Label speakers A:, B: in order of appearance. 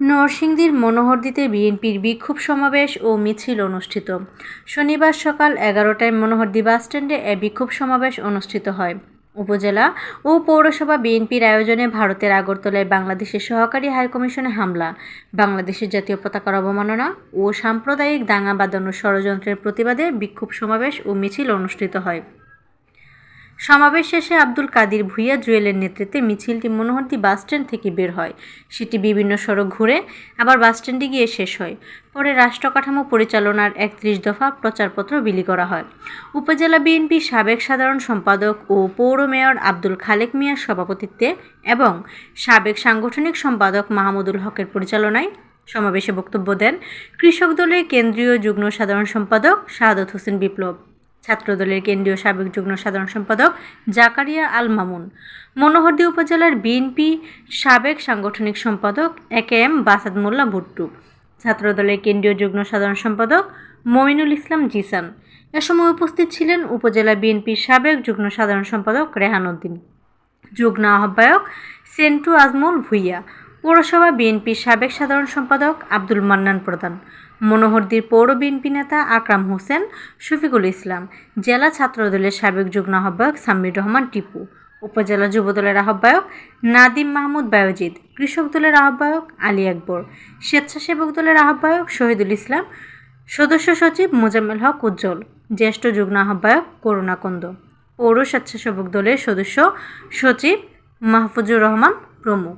A: নরসিংদীর মনোহরদীতে বিএনপির বিক্ষোভ সমাবেশ ও মিছিল অনুষ্ঠিত। শনিবার সকাল এগারোটায় মনোহরদী বাসস্ট্যান্ডে এ বিক্ষোভ সমাবেশ অনুষ্ঠিত হয়। উপজেলা ও পৌরসভা বিএনপির আয়োজনে ভারতের আগরতলায় বাংলাদেশের সহকারী হাইকমিশনে হামলা, বাংলাদেশের জাতীয় পতাকার অবমাননা ও সাম্প্রদায়িক দাঙ্গা বাঁধানো ষড়যন্ত্রের প্রতিবাদে বিক্ষোভ সমাবেশ ও মিছিল অনুষ্ঠিত হয়। সমাবেশ শেষে আব্দুল কাদির ভুইয়া জুয়েলের নেতৃত্বে মিছিলটি মনোহরদী বাসস্ট্যান্ড থেকে বের হয়। সেটি বিভিন্ন সড়ক ঘুরে আবার বাসস্ট্যান্ডে গিয়ে শেষ হয়। পরে রাষ্ট্রকাঠামো পরিচালনার একত্রিশ দফা প্রচারপত্র বিলি করা হয়। উপজেলা বিএনপি সাবেক সাধারণ সম্পাদক ও পৌর মেয়র আব্দুল খালেক মিয়ার সভাপতিত্বে এবং সাবেক সাংগঠনিক সম্পাদক মাহমুদুল হকের পরিচালনায় সমাবেশে বক্তব্য দেন কৃষক দলের কেন্দ্রীয় যুগ্ম সাধারণ সম্পাদক শাহাদত হোসেন বিপ্লব। ছাত্রদলের কেন্দ্রীয় সাবেক যুগ্ম সাধারণ সম্পাদক জাকারিয়া আল মামুন মনোহরদী উপজেলার বিএনপি সাবেক সাংগঠনিক সম্পাদক এ কে এম বাসাদ মোল্লা ভুট্টু। ছাত্রদলের কেন্দ্রীয় যুগ্ম সাধারণ সম্পাদক মমিনুল ইসলাম জিসান। এ সময় উপস্থিত ছিলেন উপজেলা বিএনপির সাবেক যুগ্ম সাধারণ সম্পাদক রেহান উদ্দিন। যুগ্ম আহ্বায়ক সেন্টু আজমল ভুইয়া। পৌরসভা বিএনপির সাবেক সাধারণ সম্পাদক আব্দুল মান্নান প্রধান, মনোহরদীর পৌর বিএনপি নেতা আকরাম হোসেন, শফিকুল ইসলাম, জেলা ছাত্রদলের সাবেক যুগ্ম আহ্বায়ক সাম্মির রহমান টিপু, উপজেলা যুবদলের আহ্বায়ক নাদিম মাহমুদ বায়োজিৎ, কৃষক দলের আহ্বায়ক আলী আকবর, স্বেচ্ছাসেবক দলের আহ্বায়ক শহীদুল ইসলাম, সদস্য সচিব মোজাম্মেল হক উজ্জ্বল, জ্যেষ্ঠ যুগ্ম আহ্বায়ক করুণাকন্দ পৌর স্বেচ্ছাসেবক দলের সদস্য সচিব মাহফুজুর রহমান প্রমুখ।